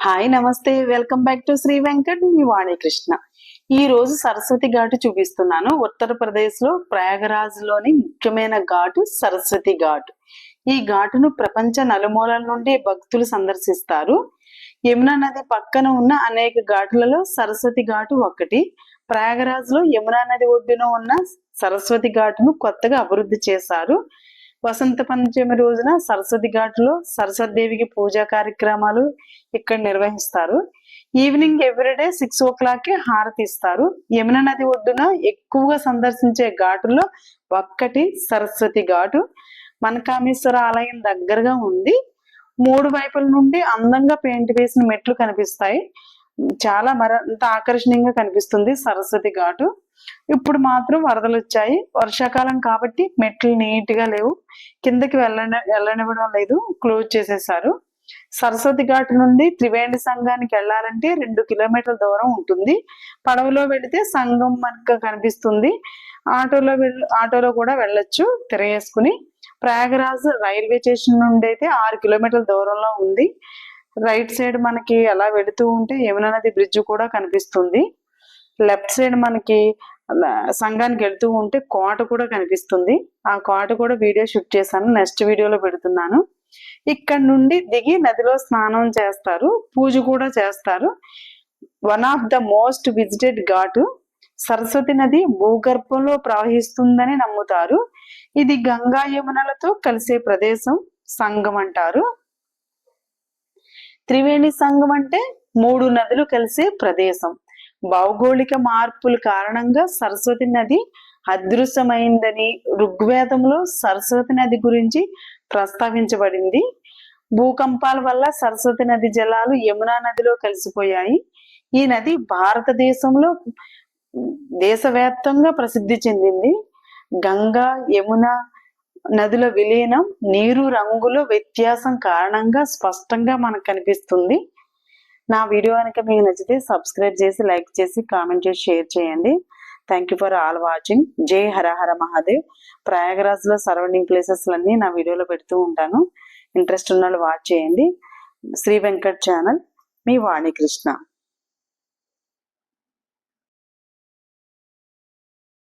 Hi నమస్తే. Welcome back to Shri Venkat మీ వాణికృష్ణ ఈ రోజు సరస్వతి ఘాటు చూపిస్తున్నాను. ఉత్తరప్రదేశ్లో ప్రయాగరాజ్లోని ముఖ్యమైన ఘాటు సరస్వతి ఘాటు. ఈ ఘాటును ప్రపంచ నలుమూలల నుండి భక్తులు సందర్శిస్తారు. యమునా నది పక్కన ఉన్న అనేక ఘాటులలో సరస్వతి ఘాటు ఒకటి. ప్రయాగరాజ్లో యమునా నది ఒడ్డున ఉన్న సరస్వతి ఘాటును కొత్తగా అభివృద్ధి చేశారు. వసంత పంచమి రోజున సరస్వతి ఘాట్లో సరస్వతి దేవికి పూజా కార్యక్రమాలు ఇక్కడ నిర్వహిస్తారు. ఈవినింగ్ ఎవ్రీడే సిక్స్ ఓ క్లాక్కి హారతి ఇస్తారు. యమున నది ఒడ్డున ఎక్కువగా సందర్శించే ఘాటులో ఒక్కటి సరస్వతి ఘాటు. మనకామేశ్వర ఆలయం దగ్గరగా ఉంది. మూడు వైపుల నుండి అందంగా పెయింట్ వేసిన మెట్లు కనిపిస్తాయి. చాలా మరింత ఆకర్షణీయంగా కనిపిస్తుంది సరస్వతి ఘాటు. ఇప్పుడు మాత్రం వరదలు వచ్చాయి. వర్షాకాలం కాబట్టి మెట్లు నీట్గా లేవు. కిందకి వెళ్ళని వెళ్ళనివ్వడం లేదు. క్లోజ్ చేసేసారు. సరస్వతి ఘాట్ నుండి త్రివేణి సంఘానికి వెళ్ళాలంటే రెండు కిలోమీటర్ల దూరం ఉంటుంది. పడవలో వెళితే సంఘం మనకు కనిపిస్తుంది. ఆటోలో వెళ్ళ ఆటోలో కూడా వెళ్ళొచ్చు. తిరగేసుకుని. ప్రయాగరాజ్ రైల్వే స్టేషన్ నుండి అయితే ఆరు కిలోమీటర్ల దూరంలో ఉంది. రైట్ సైడ్ మనకి అలా వెళుతూ ఉంటే యమునా నది బ్రిడ్జ్ కూడా కనిపిస్తుంది. లెఫ్ట్ సైడ్ మనకి సంఘానికి వెళ్తూ ఉంటే కోట కూడా కనిపిస్తుంది. ఆ కోట కూడా వీడియో షూట్ చేశాను. నెక్స్ట్ వీడియోలో పెడుతున్నాను. ఇక్కడ నుండి దిగి నదిలో స్నానం చేస్తారు. పూజ కూడా చేస్తారు. One of the most visited ghat Saraswati నది భూగర్భంలో ప్రవహిస్తుందని నమ్ముతారు. ఇది గంగా యమునలతో కలిసే ప్రదేశం సంఘం అంటారు. త్రివేణి సంఘం అంటే మూడు నదులు కలిసే ప్రదేశం. భౌగోళిక మార్పుల కారణంగా సరస్వతి నది అదృశ్యమైందని ఋగ్వేదంలో సరస్వతి నది గురించి ప్రస్తావించబడింది. భూకంపాల వల్ల సరస్వతి నది జలాలు యమునా నదిలో కలిసిపోయాయి. ఈ నది భారతదేశంలో దేశవ్యాప్తంగా ప్రసిద్ధి చెందింది. గంగా యమున నదుల విలీనం నీరు రంగులో వ్యత్యాసం కారణంగా స్పష్టంగా మనకు కనిపిస్తుంది. నా వీడియో కనుక మీకు నచ్చితే సబ్స్క్రైబ్ చేసి లైక్ చేసి కామెంట్ చేసి షేర్ చేయండి. Thank you for all watching జై హరహర మహాదేవ్. ప్రయాగరాజ్లో సరౌండింగ్ ప్లేసెస్ అన్ని నా వీడియోలో పెడుతూ ఉంటాను. ఇంట్రెస్ట్ ఉన్న వాళ్ళు వాచ్ చేయండి. శ్రీ వెంకట్ ఛానల్ మీ వాణి కృష్ణ.